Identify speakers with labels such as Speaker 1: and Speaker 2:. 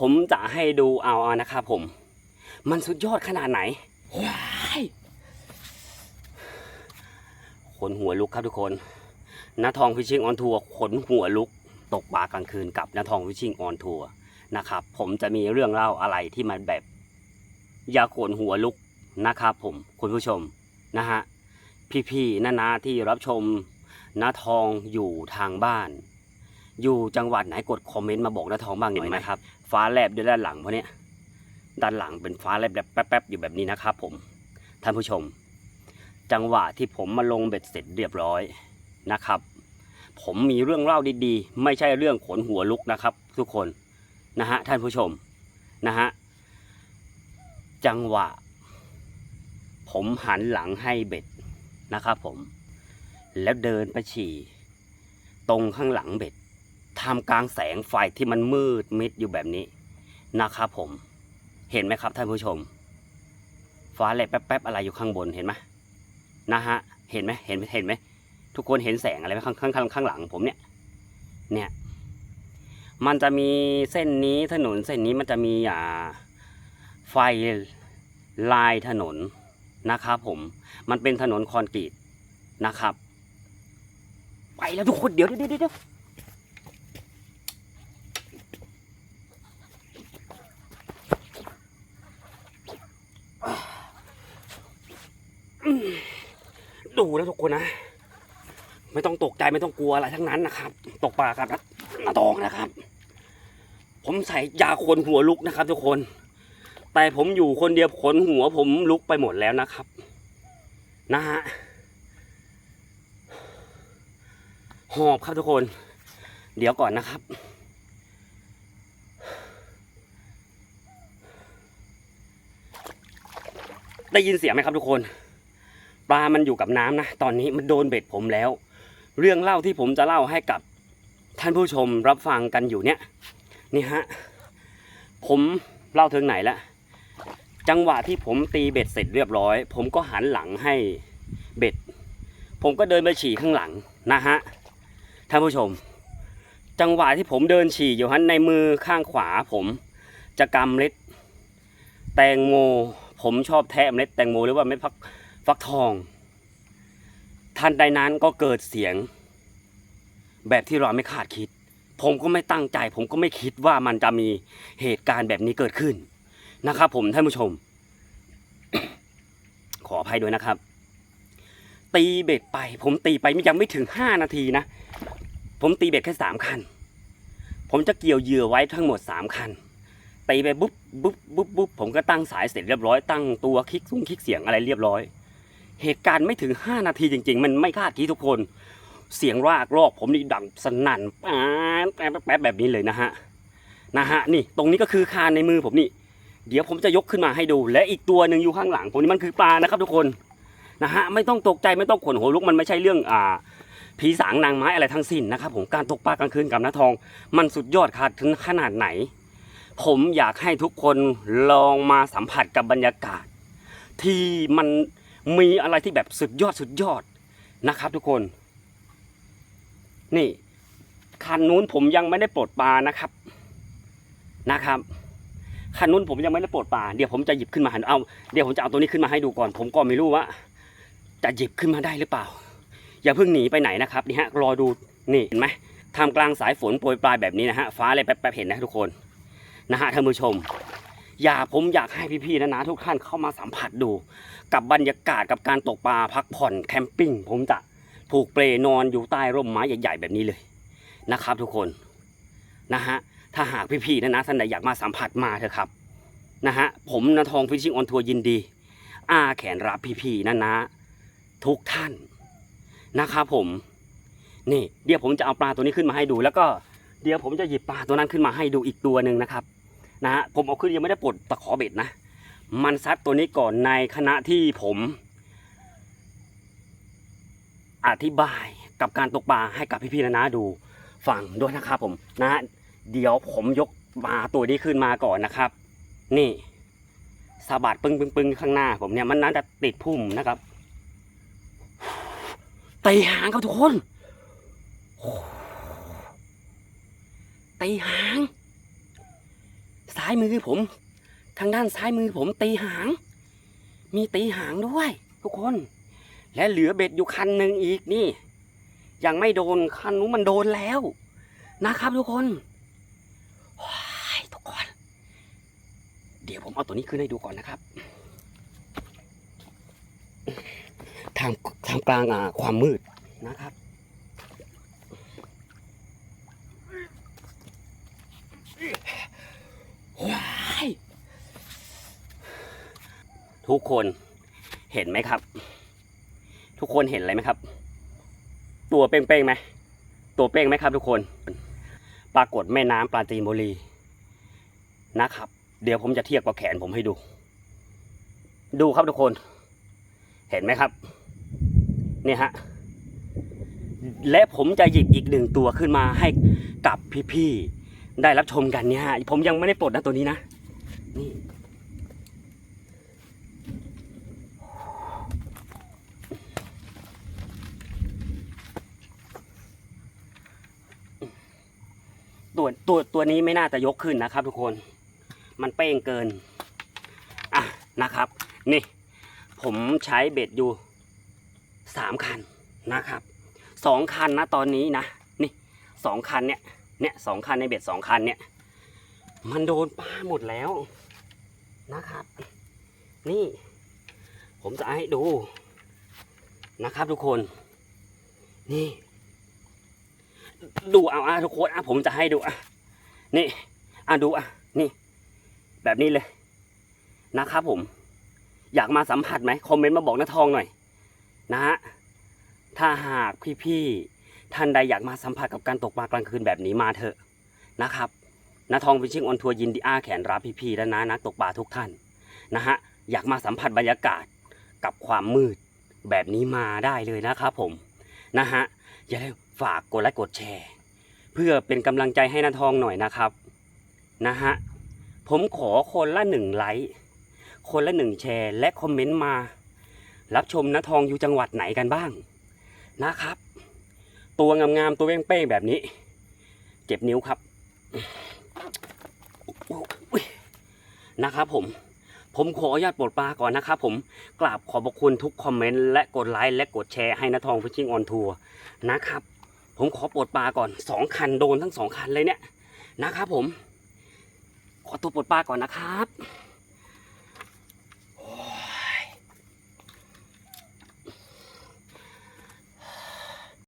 Speaker 1: ผมจะให้ดูเอานะครับผม มันสุดยอดขนาดไหนว้ายขนหัวลุกครับทุกคนนาทองฟิชชิ่งออนทัวร์ขนหัวลุก ตกปลากลางคืนกับนาทองฟิชชิ่งออนทัวร์นะครับ ผมจะมีเรื่องเล่าอะไรที่มันแบบอย่าขนหัวลุกนะครับผมคุณผู้ชมนะฮะพี่ๆนานาที่รับชมนาทองอยู่ทางบ้าน อยู่จังหวัดไหนกดคอมเมนต์มาบอกนาทองบ้างหน่อยนะครับ ฟ้าแลบด้วยด้านหลังเพราะเนี้ยด้านหลังเป็นฟ้าแลบแบบแป๊บๆอยู่แบบนี้นะครับผมท่านผู้ชม จังหวะที่ผมมาลงเบ็ดเสร็จเรียบร้อยนะครับ ผมมีเรื่องเล่าดีๆ ไม่ใช่เรื่องขนหัวลุกนะครับ ทุกคนนะฮะท่านผู้ชมนะฮะจังหวะ ผมหันหลังให้เบ็ดนะครับผม แล้วเดินไปฉี่ ตรงข้างหลังเบ็ด ท่ามกลางแสงไฟที่มันมืดมิดอยู่แบบนี้นะครับผม เห็นไหมครับท่านผู้ชม ฟ้าแลบแป๊บๆอะไรอยู่ข้างบนเห็นไหมนะฮะ เห็นไหมเห็นไหมเห็นไหมทุกคนเห็นแสงอะไรไหมข้างข้างข้างข้างหลังผมเนี่ย เนี่ย มันจะมีเส้นนี้ถนนเส้นนี้มันจะมีอ่าไฟลายถนนนะครับผม มันเป็นถนนคอนกรีตนะครับ ไปแล้วทุกคนเดี๋ยวเดี๋ยวเดี๋ยวเดี๋ยวดูนะทุกคนนะ ไม่ต้องตกใจไม่ต้องกลัวอะไรทั้งนั้นนะครับ ตกปลาครับนะนาตองนะครับ ผมใส่ยาขนหัวลุกนะครับ ทุกคน แต่ผมอยู่คนเดียวขนหัว ผมลุกไปหมดแล้วนะครับ นะฮะหอบครับทุกคน เดี๋ยวก่อนนะครับได้ยินเสียงไหมครับทุกคน ปลามันอยู่กับน้ำนะ ตอนนี้มันโดนเบ็ดผมแล้ว เรื่องเล่าที่ผมจะเล่าให้กับท่านผู้ชมรับฟังกันอยู่เนี่ยนี่ฮะผมเล่าถึงไหนแล้วจังหวะที่ผมตีเบ็ดเสร็จเรียบร้อย ผมก็หันหลังให้เบ็ด ผมก็เดินไปฉี่ข้างหลังนะฮะท่านผู้ชม จังหวะที่ผมเดินฉี่อยู่ฮันในมือข้างขวาผมจะกำเม็ด แตงโม ผมชอบแทะเมล็ดแตงโมหรือว่าเม็ดฟัก ฟักทอง ทันใดนั้นก็เกิดเสียง แบบที่เราไม่คาดคิด ผมก็ไม่ตั้งใจ ผมก็ไม่คิดว่ามันจะมีเหตุการณ์แบบนี้เกิดขึ้นนะครับ ผมท่านผู้ชม ขออภัยด้วยนะครับ ตีเบ็ดไป ผมตีไปยังไม่ถึงห้านาทีนะผมตีเบ็ดแค่สามคัน ผมจะเกี่ยวเหยื่อไว้ทั้งหมดสามคันตีไปบุ๊บบุ๊บบุ๊บบุ๊บผมก็ตั้งสายเสร็จเรียบร้อยตั้งตัวคลิกซุ้งคลิกเสียงอะไรเรียบร้อย เหตุการณ์ไม่ถึงห้านาทีจริง ๆ มันไม่คาดคิดทุกคน เสียงรากรอกผมนี่ดังสนั่นป๊บแป๊บแป๊บแบบนี้เลยนะฮะนะฮะนี่ตรงนี้ก็คือคานในมือผมนี่ เดี๋ยวผมจะยกขึ้นมาให้ดู และอีกตัวหนึ่งอยู่ข้างหลัง ผมนี่มันคือปลานะครับทุกคนนะฮะไม่ต้องตกใจไม่ต้องขนหัวลุกมันไม่ใช่เรื่องอ่าผีสางนางไม้อะไรทั้งสิ้นนะครับผมการตกปลากลางคืนกับน้าทอง มันสุดยอดขาดถึงขนาดไหน ผมอยากให้ทุกคนลองมาสัมผัสกับบรรยากาศ ที่มัน มีอะไรที่แบบสุดยอดสุดยอดนะครับ ทุกคน นี่คันนู้นผมยังไม่ได้ปลดปลานะครับนะครับคันนู้นผมยังไม่ได้ปลดปลาเดี๋ยวผมจะหยิบขึ้นมาให้เอาเดี๋ยวผมจะเอาตัวนี้ขึ้นมาให้ดูก่อน ผมก็ไม่รู้ว่า จะหยิบขึ้นมาได้หรือเปล่า อย่าเพิ่งหนีไปไหนนะครับนี่ฮะรอดูนี่เห็นไหมท่ามกลางสายฝนโปรยปลายแบบนี้นะฮะฟ้าอะไรแป๊บๆเห็นนะทุกคนนะฮะท่านผู้ชม อย่าผมอยากให้พี่ๆนะนะทุกท่านเข้ามาสัมผัสดู กับบรรยากาศกับการตกปลาพักผ่อนแคมปิ้งผมจะผูกเปลนอนอยู่ใต้ร่มไม้ใหญ่ๆแบบนี้เลยนะครับทุกคนนะฮะถ้าหากพี่ๆนะนะท่านใดอยากมาสัมผัสมาเถอะครับนะฮะผมนะทองฟิชชิ่งออนทัวร์ยินดีอ้าแขนรับพี่ๆนะนะทุกท่านนะครับผมนี่เดี๋ยวผมจะเอาปลาตัวนี้ขึ้นมาให้ดู แล้วก็เดี๋ยวผมจะหยิบปลาตัวนั้นขึ้นมาให้ดูอีกตัวหนึ่งนะครับ นะฮะผมเอาขึ้นยังไม่ได้ปลดตะขอเบ็ดนะ มันซัดตัวนี้ก่อนในขณะที่ผม อธิบายกับการตกปลาให้กับพี่ๆนะนะดูฟังด้วยนะครับผมนะฮะเดี๋ยวผมยกปลาตัวนี้ขึ้นมาก่อนนะครับ นี่สะบัดปึ้งปึ้งปึ้งข้างหน้า ผมเนี่ยมันน่าจะติดพุ่มนะครับตีหางครับทุกคนตีหาง ซ้ายมือผม ทางด้านซ้ายมือผมตีหาง มีตีหางด้วย ทุกคน และเหลือเบ็ดอยู่คันหนึ่งอีกนี่ ยังไม่โดนคันนู้นมันโดนแล้ว นะครับทุกคนว้ายทุกคน เดี๋ยวผมเอาตัวนี้ขึ้นให้ดูก่อนนะครับ ทางทางกลางอะความมืดนะครับ ว้าย ทุกคนเห็นไหมครับ ทุกคนเห็นอะไรไหมครับ ตัวเป้งๆไหมตัวเป้งไหมครับ ทุกคน ปรากฏแม่น้ำปราจีนบุรีนะครับ เดี๋ยวผมจะเทียบกับแขนผมให้ดู ดูครับทุกคน เห็นไหมครับเนี่ยฮะและผมจะหยิบอีกหนึ่งตัวขึ้นมาให้กับพี่ๆได้รับชมกันเนี่ยฮะผมยังไม่ได้ปลดนะตัวนี้นะนี่ ตัวตัวตัวนี้ไม่น่าจะยกขึ้นนะครับ ทุกคนมันเป้งเกินอะนะครับ นี่ ผมใช้เบ็ดอยู่สามคันนะครับสองคันนะตอนนี้นะนี่สองคันเนี่ยเนี่ยสองคันในเบ็ดสองคันเนี่ย มันโดนป้าหมดแล้วนะครับ นี่ ผมจะให้ดูนะครับทุกคน นี่ ดูเอาอะทุกคนอะผมจะให้ดูอะนี่อะดูอะนี่ แบบนี้เลยนะครับผม อยากมาสัมผัสไหมคอมเมนต์มาบอกน้าทองหน่อย นะฮะถ้าหากพี่ๆท่านใดอยากมาสัมผัสกับการตกปลากลางคืนแบบนี้มาเถอะนะครับน้าทองฟิชชิ่งออนทัวร์ยินดีอ้าแขนรับพี่ๆและน้านักตกปลาทุกท่านนะฮะอยากมาสัมผัสบรรยากาศกับความมืดแบบนี้มาได้เลยนะครับผมนะฮะอย่าลืม ฝากกดไลค์กดแชร์ เพื่อเป็นกำลังใจให้นาทองหน่อยนะครับนะฮะผมขอคนละหนึ่งไลค์คนละหนึ่งแชร์ และคอมเมนต์มา รับชมนาทองอยู่จังหวัดไหนกันบ้างนะครับ ตัวงามๆตัวเป้งๆแบบนี้ เจ็บนิ้วครับนะครับผมผมขออนุญาตปลดปลาก่อนนะครับผมกราบขอบพระคุณทุกคอมเมนต์และกดไลค์และกดแชร์ให้นาทองฟิชชิ่งออนทัวร์นะครับ ผมขอปลดปลาก่อนสองคันโดนทั้งสองคันเลยเนี่ยนะครับผม ขอตัวปลดปลาก่อนนะครับ